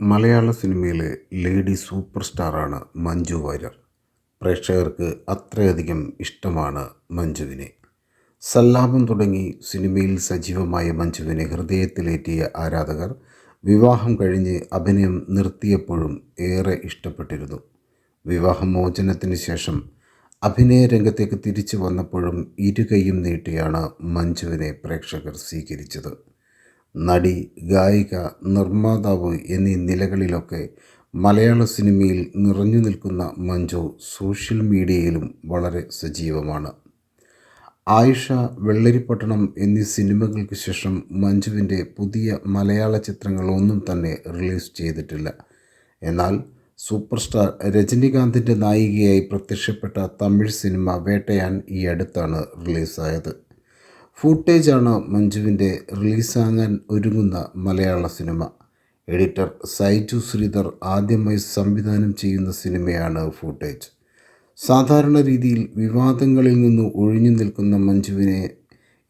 മലയാള സിനിമയിലെ lady super സ്റ്റാറാണ് മഞ്ജു വാര്യർ. പ്രേക്ഷകർക്ക് അത്രയധികം ഇഷ്ടമാണ് മഞ്ജുവിനെ. സല്ലാപം തുടങ്ങി സിനിമയിൽ സജീവമായ മഞ്ജുവിനെ ഹൃദയത്തിലേറ്റിയ ആരാധകർ വിവാഹം കഴിഞ്ഞ് അഭിനയം നിർത്തിയപ്പോഴും ഏറെ ഇഷ്ടപ്പെട്ടിരുന്നു. വിവാഹമോചനത്തിന് ശേഷം അഭിനയ രംഗത്തേക്ക് തിരിച്ചു വന്നപ്പോഴും ഇരുകൈയും നീട്ടിയാണ് മഞ്ജുവിനെ പ്രേക്ഷകർ സ്വീകരിച്ചത്. നടി ഗായിക നിർമ്മാതാവ് എന്നീ നിലകളിലൊക്കെ മലയാള സിനിമയിൽ നിറഞ്ഞു നിൽക്കുന്ന മഞ്ജു സോഷ്യൽ മീഡിയയിലും വളരെ സജീവമാണ്. ആയിഷ വെള്ളരിപ്പട്ടണം എന്നീ സിനിമകൾക്ക് ശേഷം മഞ്ജുവിന്റെ പുതിയ മലയാള ചിത്രങ്ങളൊന്നും തന്നെ റിലീസ് ചെയ്തിട്ടില്ല. എന്നാൽ സൂപ്പർ സ്റ്റാർ രജനികാന്തിന്റെ നായികയായി പ്രത്യക്ഷപ്പെട്ട തമിഴ് സിനിമ വേട്ടയാൻ ഈ അടുത്താണ് റിലീസായത്. ഫൂട്ടേജാണ് മഞ്ജുവിന്റെ റിലീസാകാൻ ഒരുങ്ങുന്ന മലയാള സിനിമ? എഡിറ്റർ സൈജു ശ്രീധർ ആദ്യമായി സംവിധാനം ചെയ്യുന്ന സിനിമയാണ് ഫൂട്ടേജ്. സാധാരണ രീതിയിൽ വിവാദങ്ങളിൽ നിന്ന് ഒഴിഞ്ഞു നിൽക്കുന്ന മഞ്ജുവിനെ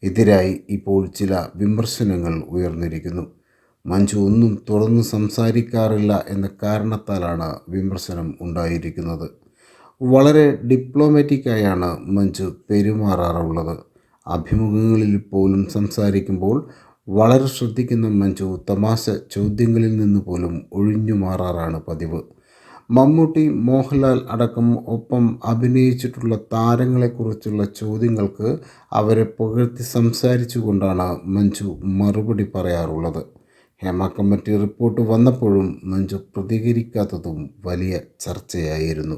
എതിരായി ഇപ്പോൾ ചില വിമർശനങ്ങൾ ഉയർന്നിരിക്കുന്നു. മഞ്ജു ഒന്നും തുറന്നു സംസാരിക്കാറില്ല എന്ന കാരണത്താലാണ് വിമർശനം ഉണ്ടായിരിക്കുന്നത്. വളരെ ഡിപ്ലോമാറ്റിക്കായാണ് മഞ്ജു പെരുമാറാറുള്ളത്. അഭിമുഖങ്ങളിൽ പോലും സംസാരിക്കുമ്പോൾ വളരെ ശ്രദ്ധിക്കുന്ന മഞ്ജു തമാശ ചോദ്യങ്ങളിൽ നിന്ന് പോലും ഒഴിഞ്ഞു മാറാറാണ് പതിവ്. മമ്മൂട്ടി മോഹൻലാൽ അടക്കം ഒപ്പം അഭിനയിച്ചിട്ടുള്ള താരങ്ങളെക്കുറിച്ചുള്ള ചോദ്യങ്ങൾക്ക് അവരെ പുകഴ്ത്തി സംസാരിച്ചുകൊണ്ടാണ് മഞ്ജു മറുപടി പറയാറുള്ളത്. ഹേമ കമ്മിറ്റി റിപ്പോർട്ട് വന്നപ്പോഴും മഞ്ജു പ്രതികരിക്കാത്തതും വലിയ ചർച്ചയായിരുന്നു.